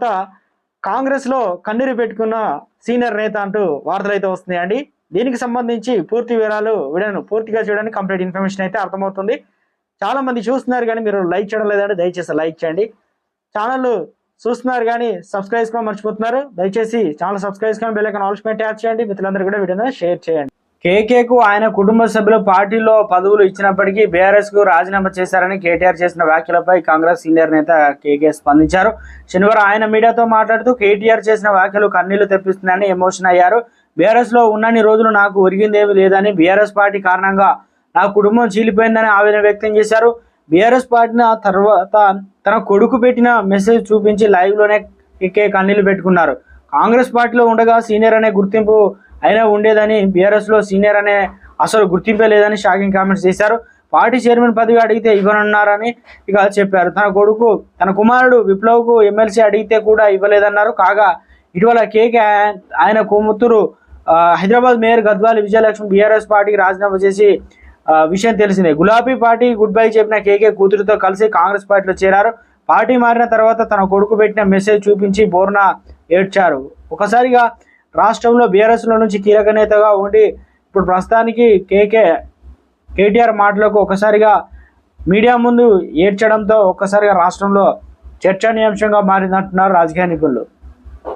తర్వాత కాంగ్రెస్లో కన్నీరు పెట్టుకున్న సీనియర్ నేత అంటూ వార్తలు అయితే వస్తున్నాయండి. దీనికి సంబంధించి పూర్తి వివరాలు వీడియోను పూర్తిగా చూడడానికి కంప్లీట్ ఇన్ఫర్మేషన్ అయితే అర్థమవుతుంది. చాలా మంది చూస్తున్నారు కానీ మీరు లైక్ చేయడం లేదంటే దయచేసి లైక్ చేయండి. ఛానల్ చూస్తున్నారు కానీ సబ్స్క్రైబ్ కూడా మర్చిపోతున్నారు. దయచేసి ఛానల్ సబ్స్క్రైబ్ కానీ bell icon icon also tap చేయండి. మిత్రులందరూ కూడా వీడియోని షేర్ చేయండి. కేకేకు ఆయన కుటుంబ సభ్యులు పార్టీలో పదవులు ఇచ్చినప్పటికీ బీఆర్ఎస్కు రాజీనామా చేశారని కేటీఆర్ చేసిన వ్యాఖ్యలపై కాంగ్రెస్ సీనియర్ నేత కేకే స్పందించారు. శనివారం ఆయన మీడియాతో మాట్లాడుతూ కేటీఆర్ చేసిన వ్యాఖ్యలు కన్నీళ్ళు తెప్పిస్తున్నాయని ఎమోషన్ అయ్యారు. బీఆర్ఎస్లో ఉన్నన్ని రోజులు నాకు ఒరిగిందేమీ లేదని బీఆర్ఎస్ పార్టీ కారణంగా నా కుటుంబం చీలిపోయిందని ఆవేదన వ్యక్తం చేశారు. బీఆర్ఎస్ పార్టీన తర్వాత తన కొడుకు పెట్టిన మెసేజ్ చూపించి లైవ్లోనే కేకే కన్నీళ్ళు పెట్టుకున్నారు. కాంగ్రెస్ పార్టీలో ఉండగా సీనియర్ అనే గుర్తింపు అయినా ఉండేదని బీఆర్ఎస్లో సీనియర్ అనే అసలు గుర్తింపే లేదని షాకింగ్ కామెంట్స్ చేశారు. పార్టీ చైర్మన్ పదవి అడిగితే ఇవ్వనున్నారని ఇక చెప్పారు. తన కొడుకు తన కుమారుడు విప్లవ్కు ఎమ్మెల్సీ అడిగితే కూడా ఇవ్వలేదన్నారు. కాగా ఇటీవల కేకే ఆయన కూతురు హైదరాబాద్ మేయర్ గద్వాలి విజయలక్ష్మి బీఆర్ఎస్ పార్టీకి రాజీనామా చేసి విషయం తెలిసిందే. గులాబీ పార్టీ గుడ్ బై చెప్పిన కేకే కూతురుతో కలిసి కాంగ్రెస్ పార్టీలో చేరారు. పార్టీ మారిన తర్వాత తన కొడుకు పెట్టిన మెసేజ్ చూపించి బోర్న ఏడ్చారు. ఒకసారిగా రాష్ట్రంలో బీఆర్ఎస్లో నుంచి కీలక నేతగా ఉండి ఇప్పుడు ప్రస్తుతానికి కేకే కేటీఆర్ మాటలకు ఒకసారిగా మీడియా ముందు ఏడ్చడంతో ఒక్కసారిగా రాష్ట్రంలో చర్చనీయాంశంగా మారిందంటున్నారు రాజకీయ నిపుణులు.